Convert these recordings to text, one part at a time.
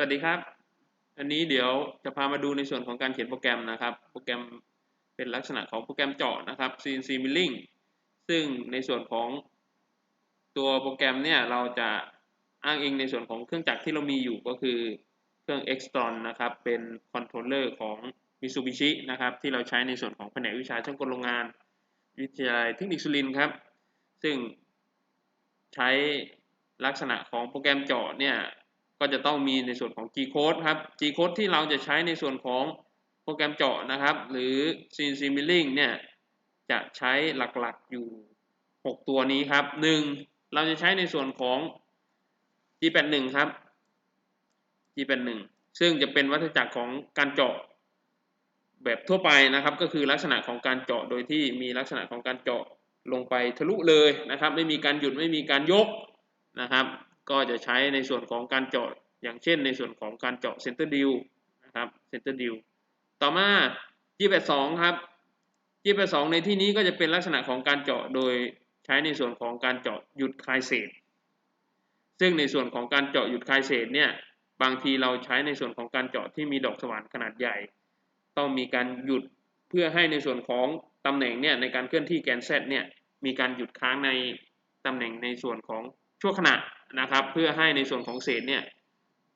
วัสดีครับ อันนี้เดี๋ยวจะพามาดูในส่วนของการเขียนโปรแกรมนะครับ โปรแกรมเป็นลักษณะของโปรแกรมเจาะนะครับ CNC Milling ซึ่งในส่วนของตัวโปรแกรมเนี่ยเราจะอ้างอิงในส่วนของเครื่องจักรที่เรามีอยู่ก็คือเครื่อง Extron นะครับ เป็นคอนโทรลเลอร์ของ Mitsubishi นะครับ ที่เราใช้ในส่วนของแผนกวิชาช่างกลโรงงาน วิทยาลัยเทคนิคสุรินทร์ครับ ซึ่งใช้ลักษณะของโปรแกรมเจาะเนี่ย ก็จะต้องมีในส่วนของ G code ครับ G code ที่เราจะใช้ในส่วนของโปรแกรมเจาะนะครับ หรือ CNC Milling เนี่ยจะใช้หลักๆอยู่ 6 ตัวนี้ครับ 1. เราจะใช้ในส่วนของ G81 ครับ G81 ซึ่งจะเป็นวัฏจักรของการเจาะแบบทั่วไปนะครับ ก็คือลักษณะของการเจาะโดยที่มีลักษณะของการเจาะลงไปทะลุเลยนะครับ ไม่มีการหยุดไม่มีการยกนะครับ ก็จะใช้ในส่วนของการเจาะ อย่างเช่น ในส่วนของการเจาะเซนเตอร์ดิวนะครับเซนเตอร์ดิวต่อมา G82 ครับ G82 ในที่นี้ก็จะเป็นลักษณะของการเจาะโดยใช้ในส่วนของการเจาะหยุดคลายเศษ ซึ่งในส่วนของการเจาะหยุดคลายเศษเนี่ยบางทีเราใช้ในส่วนของการเจาะที่มีดอกสว่านขนาดใหญ่ ต้องมีการหยุดเพื่อให้ในส่วนของตำแหน่งเนี่ยในการเคลื่อนที่แกน Z เนี่ยมีการหยุดค้างในตำแหน่งในส่วนของ ชั่วขณะนะครับ เพื่อให้ในส่วนของเศษเนี่ย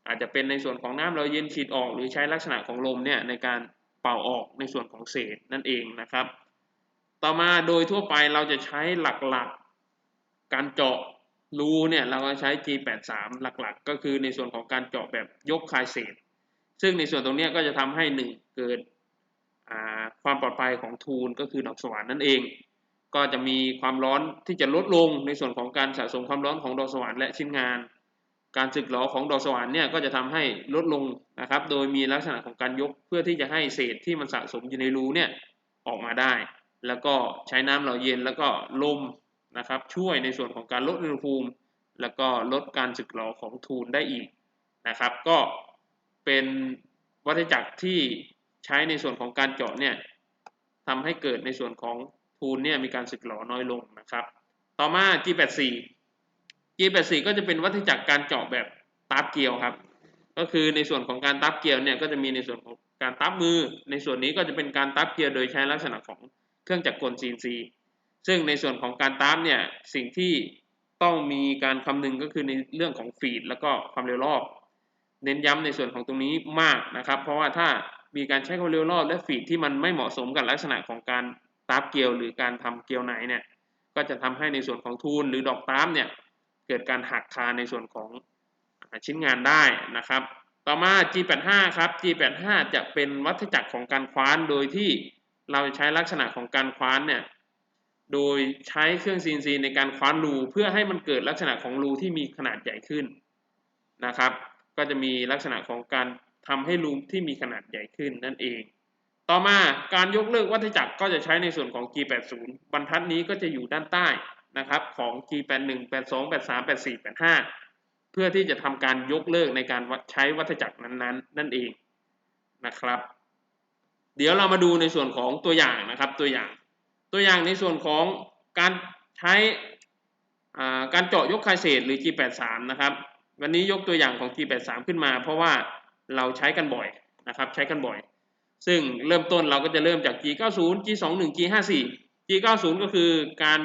อาจจะเป็นในส่วนของน้ำเราเย็นฉีดออก หรือใช้ลักษณะของลมเนี่ยในการเป่าออกในส่วนของเศษนั่นเองนะครับ ต่อมาโดยทั่วไปเราจะใช้หลักๆการเจาะรูเนี่ยเราก็ใช้ G83 หลักๆ ก็คือในส่วนของการเจาะแบบยกคลายเศษ ซึ่งในส่วนตรงนี้ก็จะทำให้หนึ่งเกิดความปลอดภัยของทูลก็คือดอกสว่านนั่นเอง ก็จะมีความร้อนที่จะลดลงในส่วนของการสะสมความร้อนของดอกสว่านและชิ้นงาน การสึกหรอของดอกสว่านเนี่ยก็จะทำให้ลดลงนะครับ โดยมีลักษณะของการยกเพื่อที่จะให้เศษที่มันสะสมอยู่ในรูเนี่ยออกมาได้ แล้วก็ใช้น้ำหล่อเย็นแล้วก็ลมนะครับช่วยในส่วนของการลดอุณหภูมิ แล้วก็ลดการสึกหรอของทูลได้อีกนะครับ ก็เป็นวัฏจักรที่ใช้ในส่วนของการเจาะเนี่ยทำให้เกิดในส่วนของ ทูลเนี่ยมีการสึกหรอน้อยลงนะครับ ต่อมา G84 G84 ก็จะเป็นวัฏจักรการเจาะแบบตับเกลียวครับ ก็คือในส่วนของการตับเกลียวเนี่ยก็จะมีในส่วนของการตับมือ ในส่วนนี้ก็จะเป็นการตับเกลียวโดยใช้ลักษณะของเครื่องจักรกล CNC ซึ่งในส่วนของการตับเนี่ยสิ่งที่ต้องมีการคำนึงก็คือในเรื่องของฟีดแล้วก็ความเร็วรอบ เน้นย้ำในส่วนของตรงนี้มากนะครับ เพราะว่าถ้ามีการใช้ความเร็วรอบและฟีดที่มันไม่เหมาะสมกับลักษณะของการ ตับเกลียวหรือการทำเกลียวไหนเนี่ยก็จะทำให้ในส่วนของทูลหรือดอกตับเนี่ยเกิดการหักคาในส่วนของชิ้นงานได้นะครับ ต่อมา G85 ครับ G85 จะเป็นวัฏจักรของการคว้านโดยที่เราใช้ลักษณะของการคว้านเนี่ยโดยใช้เครื่อง CNC ในการคว้านรูเพื่อให้มันเกิดลักษณะของรูที่มีขนาดใหญ่ขึ้นนะครับ ก็จะมีลักษณะของการทำให้รูที่มีขนาดใหญ่ขึ้นนั่นเอง ต่อมาการยกเลิกวัฏจักรก็จะใช้ในส่วนของ G80 บรรทัดนี้ก็จะอยู่ด้านใต้นะครับของ G81 82 83 84 85 เพื่อที่จะทำการยกเลิกในการใช้วัฏจักรนั้นๆ นั่นเองนะครับ เดี๋ยวเรามาดูในส่วนของตัวอย่างนะครับตัวอย่าง ตัวอย่างในส่วนของการใช้การเจาะยกคายเศษหรือ G83 นะครับ วันนี้ยกตัวอย่างของ G83 ขึ้นมา เพราะว่าเราใช้กันบ่อยนะครับ ใช้กันบ่อย ซึ่งเริ่มต้นเราก็จะเริ่มจาก G90 G21 G54 G90 ก็คือการ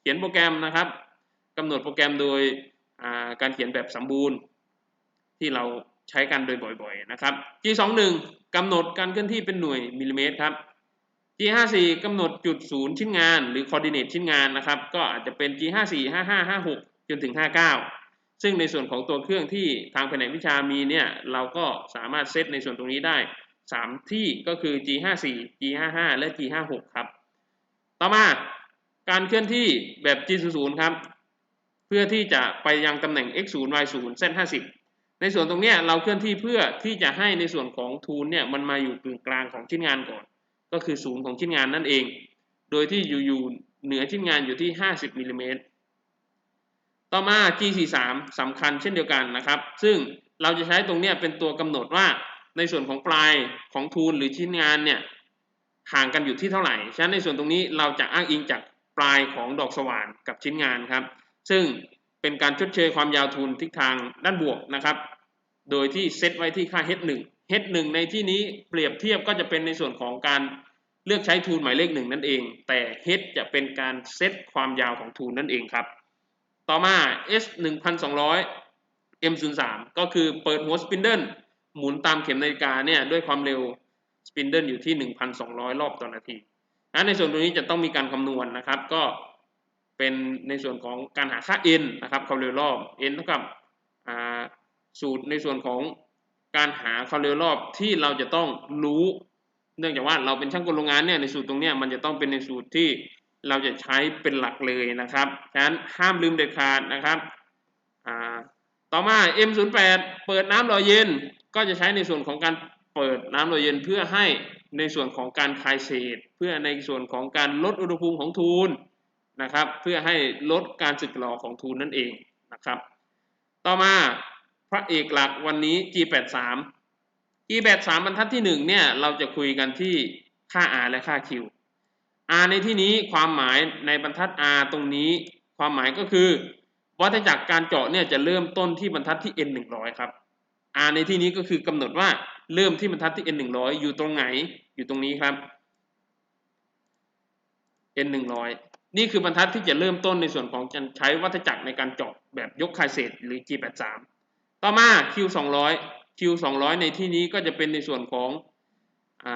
เขียนโปรแกรมนะครับกำหนดโปรแกรมโดยการเขียนแบบสมบูรณ์ ที่เราใช้กันโดยบ่อยๆนะครับ G21 กำหนดการเคลื่อนที่เป็นหน่วยมิลลิเมตรครับ G54 กำหนดจุดศูนย์ชิ้นงาน หรือ coordinate ชิ้นงานนะครับ ก็อาจจะเป็น G54 55 56 จนถึง 59 ซึ่งในส่วนของตัวเครื่องที่ทางแผนกวิชามีเนี่ย เราก็สามารถเซตในส่วนตรงนี้ได้ 3 ที่ก็คือ G54 G55 และ G56 ครับ ต่อมาการเคลื่อนที่แบบ G00 ครับ เพื่อที่จะไปยังตำแหน่ง x0 y0 z50 ในส่วนตรงนี้เราเคลื่อนที่เพื่อที่จะให้ในส่วนของทูลเนี่ยมันมาอยู่กึ่งกลางของชิ้นงานก่อน ก็คือศูนย์ของชิ้นงานนั่นเอง โดยที่อยู่ๆเหนือชิ้นงานอยู่ที่ 50มิลลิเมตรต่อมา G43 สำคัญเช่นเดียวกันนะครับ ซึ่งเราจะใช้ตรงนี้เป็นตัวกำหนดว่า ในส่วนของปลายของทูลหรือชิ้นงานเนี่ยห่างกันอยู่ที่เท่าไหร่ ฉะนั้นในส่วนตรงนี้เราจะอ้างอิงจากปลายของดอกสว่านกับชิ้นงานครับ ซึ่งเป็นการชดเชยความยาวทูลทิศทางด้านบวกนะครับ โดยที่เซตไว้ที่ค่า h1 h1 ในที่นี้เปรียบเทียบก็จะเป็นในส่วนของการเลือกใช้ทูลหมายเลขหนึ่งนั่นเอง แต่ h จะเป็นการเซตความยาวของทูลนั่นเองครับ ต่อมา s 1200 m 0 3ก็คือเปิดหัวสปินเดิล หมุนตามเข็มนาฬิกาเนี่ยด้วยความเร็วสปินเดิลอยู่ที่ 1,200 รอบต่อนาทีนะในส่วนตรงนี้จะต้องมีการคำนวณนะครับ ก็เป็นในส่วนของการหาค่า n นะครับความเร็วรอบ n เท่ากับสูตรในส่วนของการหาความเร็วรอบที่เราจะต้องรู้ เนื่องจากว่าเราเป็นช่างกลโรงงานเนี่ยในสูตรตรงนี้มันจะต้องเป็นในสูตรที่เราจะใช้เป็นหลักเลยนะครับฉะนั้นห้ามลืมเด็ดขาดนะครับต่อมา M08 เปิดน้ำหล่อเย็น ก็จะใช้ในส่วนของการเปิดน้ำหล่อเย็นเพื่อให้ในส่วนของการคลายเศษ เพื่อในส่วนของการลดอุณหภูมิของทูลนะครับ เพื่อให้ลดการสึกหรอของทูลนั่นเองนะครับ ต่อมาพระเอกหลักวันนี้ G83 G83 บรรทัดที่ 1 เนี่ย เราจะคุยกันที่ค่า R และค่า Q R ในที่นี้ความหมายในบรรทัด R ตรงนี้ ความหมายก็คือวัฏจักรการเจาะเนี่ยจะเริ่มต้นที่บรรทัดที่ n 100 ครับ R ในที่นี้ก็คือกำหนดว่าเริ่มที่บรรทัดที่ n 100อยู่ตรงไหนอยู่ตรงนี้ครับ n 100นี่คือบรรทัดที่จะเริ่มต้นในส่วนของการใช้วัฏจักรในการเจาะแบบยกคายเศษหรือ G83 ต่อมา Q 200 Q 200ในที่นี้ก็จะเป็นในส่วนของอ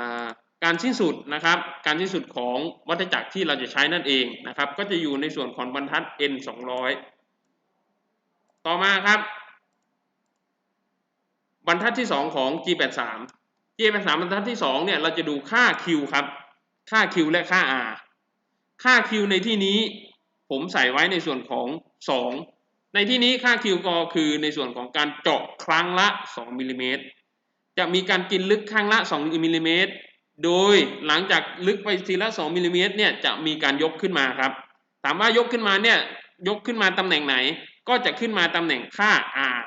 การสิ้นสุดนะครับ การสิ้นสุดของวัฏจักรที่เราจะใช้นั่นเองนะครับ ก็จะอยู่ในส่วนของบรรทัด n 200ต่อมาครับ บรรทัดที่ 2 ของ G83 G83 บรรทัดที่ 2 เนี่ย เราจะดูค่า Q ครับ ค่า Q และค่า R ค่า Q ในที่นี้ผมใส่ไว้ในส่วนของ 2 ในที่นี้ค่า Q ก็คือในส่วนของการเจาะครั้งละ 2มิลลิเมตร จะมีการกินลึกครั้งละ 2มิลลิเมตร โดยหลังจากลึกไปทีละ 2มิลลิเมตรเนี่ย จะมีการยกขึ้นมาครับ ถามว่ายกขึ้นมาเนี่ย ยกขึ้นมาตำแหน่งไหน ก็จะขึ้นมาตำแหน่งค่า r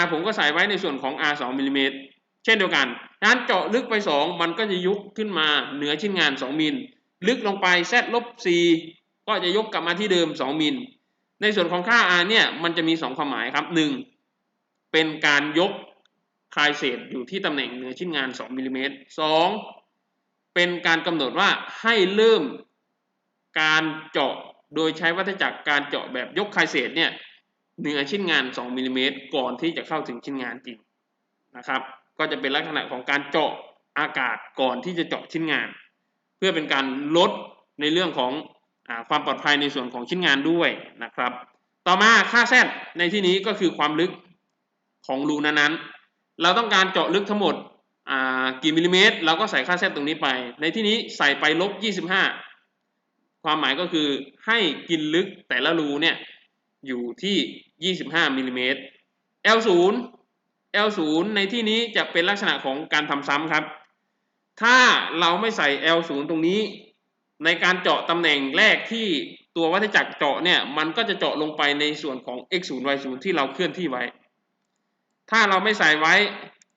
r ผมก็ใส่ไว้ในส่วนของ r 2มิลลิเมตรเช่นเดียวกันนั้นเจาะลึกไป 2 มันก็จะยกขึ้นมาเหนือชิ้นงาน 2มิล ลึกลงไป z ลบ c ก็จะยกกลับมาที่เดิม 2มิล ในส่วนของค่า r เนี่ย มันจะมี 2 ความหมายครับ 1. เป็นการยกคลายเศษอยู่ที่ตำแหน่งเหนือชิ้นงาน 2มิลลิเมตร 2. เป็นการกำหนดว่าให้เริ่มการเจาะโดยใช้วัฏจักรการเจาะแบบยกคลายเศษเนี่ย เหนือชิ้นงาน 2มิลลิเมตรก่อนที่จะเข้าถึงชิ้นงานจริงนะครับ ก็จะเป็นลักษณะของการเจาะอากาศก่อนที่จะเจาะชิ้นงาน เพื่อเป็นการลดในเรื่องของอความปลอดภัยในส่วนของชิ้นงานด้วยนะครับ ต่อมาค่าแซดในที่นี้ก็คือความลึกของรูนั้นๆ เราต้องการเจาะลึกทั้งหมดกี่มิลลิเมตร เราก็ใส่ค่าแซดตรงนี้ไป ในที่นี้ใส่ไปลบ25 ความหมายก็คือให้กินลึกแต่ละรูเนี่ย อยู่ที่ 25มิลลิเมตร L0 L0 ในที่นี้จะเป็นลักษณะของการทำซ้ำครับ ถ้าเราไม่ใส่ L0 ตรงนี้ ในการเจาะตำแหน่งแรกที่ตัววัฏจักรเจาะเนี่ย มันก็จะเจาะลงไปในส่วนของ x0 y0 ที่เราเคลื่อนที่ไว้ ถ้าเราไม่ใส่ไว้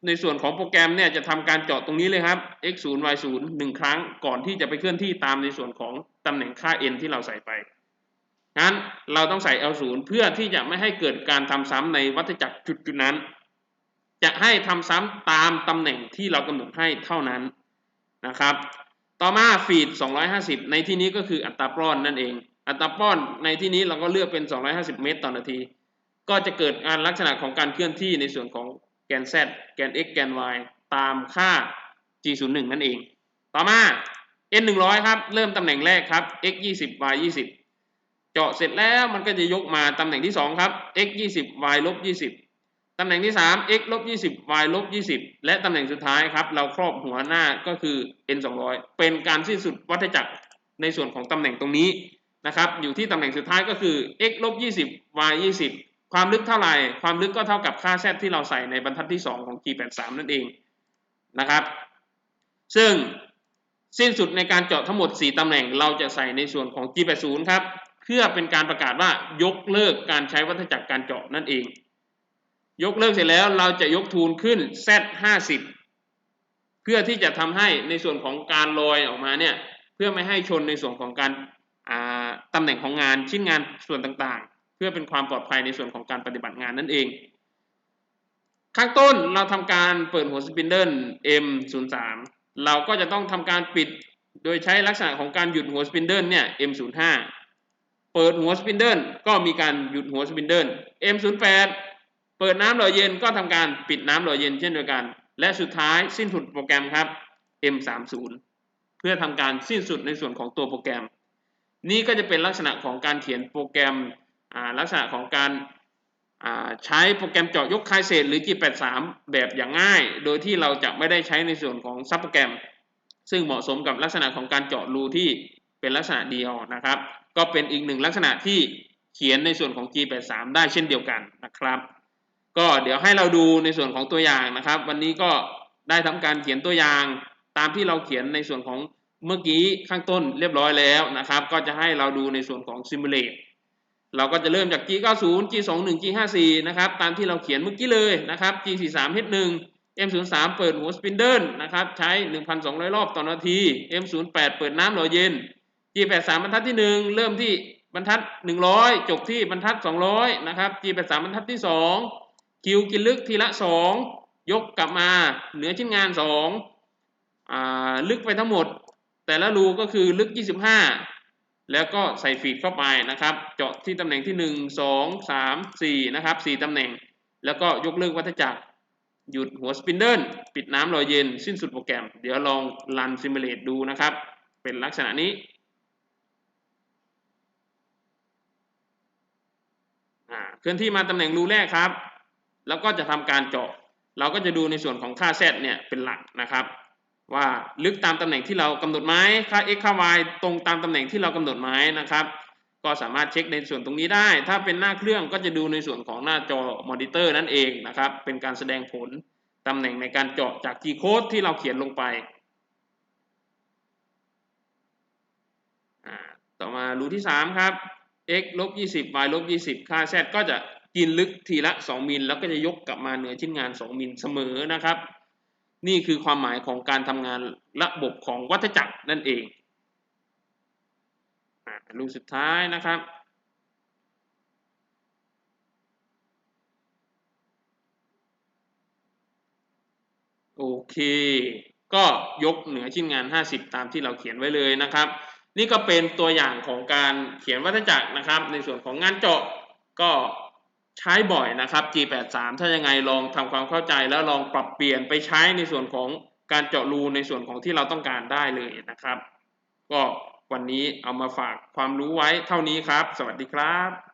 ในส่วนของโปรแกรมเนี่ยจะทำการเจาะตรงนี้เลยครับ x0 y0 หนึ่งครั้งก่อนที่จะไปเคลื่อนที่ตามในส่วนของตำแหน่งค่า n ที่เราใส่ไป งั้นเราต้องใส่ L0 เพื่อที่จะไม่ให้เกิดการทำซ้ำในวัฏจักรจุดจุดนั้น จะให้ทำซ้ำตามตำแหน่งที่เรากำหนดให้เท่านั้นนะครับ ต่อมาฟีด 250 ในที่นี้ก็คืออัตราป้อนนั่นเอง อัตราป้อนในที่นี้เราก็เลือกเป็น 250 เมตรต่อนาที ก็จะเกิดการลักษณะของการเคลื่อนที่ในส่วนของแกน z แกน x แกน y ตามค่า g01 นั่นเอง ต่อมา n 100ครับ เริ่มตำแหน่งแรกครับ x 20 y 20 เจาะเสร็จแล้วมันก็จะยกมาตำแหน่งที่ 2 ครับ x 20 y ลบ20ตำแหน่งที่ 3 x ลบ20 y ลบ20 และตำแหน่งสุดท้ายครับ เราครอบหัวหน้าก็คือ n 200 เป็นการสิ้นสุดวัฏจักรในส่วนของตำแหน่งตรงนี้นะครับ อยู่ที่ตำแหน่งสุดท้ายก็คือ x ลบ20 y 20 ความลึกเท่าไหร่ ความลึกก็เท่ากับค่า z ที่เราใส่ในบรรทัดที่ 2 ของ G83 นั่นเองนะครับ ซึ่งสิ้นสุดในการเจาะทั้งหมด 4 ตำแหน่งเราจะใส่ในส่วนของ G80 ครับ เพื่อเป็นการประกาศว่ายกเลิกการใช้วัฏจักรการเจาะนั่นเอง ยกเลิกเสร็จแล้วเราจะยกทูลขึ้น Z50 เพื่อที่จะทำให้ในส่วนของการลอยออกมาเนี่ยเพื่อไม่ให้ชนในส่วนของการตำแหน่งของงานชิ้นงานส่วนต่างๆ เพื่อเป็นความปลอดภัยในส่วนของการปฏิบัติงานนั่นเอง ข้างต้นเราทำการเปิดหัวสปินเดิล M03 เราก็จะต้องทำการปิดโดยใช้ลักษณะของการหยุดหัวสปินเดิลเนี่ย M05 เปิดหัวสปินเดิลก็มีการหยุดหัวสปินเดิล M08 เปิดน้ำหล่อเย็นก็ทำการปิดน้ำหล่อเย็นเช่นเดียวกัน และสุดท้ายสิ้นสุดโปรแกรมครับ M30 เพื่อทำการสิ้นสุดในส่วนของตัวโปรแกรม นี่ก็จะเป็นลักษณะของการเขียนโปรแกรมลักษณะของการใช้โปรแกรมเจาะยกคายเศษหรือ G83 แบบอย่างง่าย โดยที่เราจะไม่ได้ใช้ในส่วนของซับโปรแกรม ซึ่งเหมาะสมกับลักษณะของการเจาะรูที่ เป็นลักษณะเดียวนะครับ ก็เป็นอีกหนึ่งลักษณะที่เขียนในส่วนของ G83 ได้เช่นเดียวกันนะครับ ก็เดี๋ยวให้เราดูในส่วนของตัวอย่างนะครับ วันนี้ก็ได้ทำการเขียนตัวอย่างตามที่เราเขียนในส่วนของเมื่อกี้ข้างต้นเรียบร้อยแล้วนะครับ ก็จะให้เราดูในส่วนของ Simulate เราก็จะเริ่มจาก G90 G21 G54 นะครับ ตามที่เราเขียนเมื่อกี้เลยนะครับ G43 H1 M03 เปิดหัวสปินเดิลนะครับ ใช้ 1,200 รอบต่อนาที M08 เปิดน้ำหล่อเย็น G83 บรรทัดที่ 1 เริ่มที่บรรทัด 100 จบที่บรรทัด 200 นะครับ G83 บรรทัดที่ 2 คิวกินลึกทีละ 2 ยกกลับมาเหนือชิ้นงาน 2 อ่า ลึกไปทั้งหมด แต่ละรูก็คือลึก 25 แล้วก็ใส่ฟีดเข้าไปนะครับ เจาะที่ตำแหน่งที่ 1 2 3 4 นะครับ 4 ตำแหน่ง แล้วก็ยกเลิกวัฏจักรหยุดหัวสปินเดิลปิดน้ำรอเย็น สิ้นสุดโปรแกรม เดี๋ยวลองรันซิมูเลตดูนะครับ เป็นลักษณะนี้ เคลื่อนที่มาตำแหน่งรูแรกครับ แล้วก็จะทำการเจาะ เราก็จะดูในส่วนของค่า z เนี่ยเป็นหลักนะครับ ว่าลึกตามตำแหน่งที่เรากำหนดไหมค่า x ค่า y ตรงตามตำแหน่งที่เรากำหนดไหมนะครับ ก็สามารถเช็คในส่วนตรงนี้ได้ ถ้าเป็นหน้าเครื่องก็จะดูในส่วนของหน้าจอมอนิเตอร์นั่นเองนะครับ เป็นการแสดงผลตำแหน่งในการเจาะจาก G code ที่เราเขียนลงไปต่อมารูที่ 3 ครับ x ลบ20 y ลบ20 ค่า z ก็จะกินลึกทีละ 2 มิล แล้วก็จะยกกลับมาเหนือชิ้นงาน 2 มิลเสมอนะครับ นี่คือความหมายของการทำงานระบบของวัฏจักรนั่นเองรูสุดท้ายนะครับ โอเค ก็ยกเหนือชิ้นงาน 50 ตามที่เราเขียนไว้เลยนะครับ นี่ก็เป็นตัวอย่างของการเขียนวัฏจักรนะครับ ในส่วนของงานเจาะก็ใช้บ่อยนะครับ G83 ถ้ายังไงลองทำความเข้าใจแล้วลองปรับเปลี่ยนไปใช้ในส่วนของการเจาะรูในส่วนของที่เราต้องการได้เลยนะครับ ก็วันนี้เอามาฝากความรู้ไว้เท่านี้ครับ สวัสดีครับ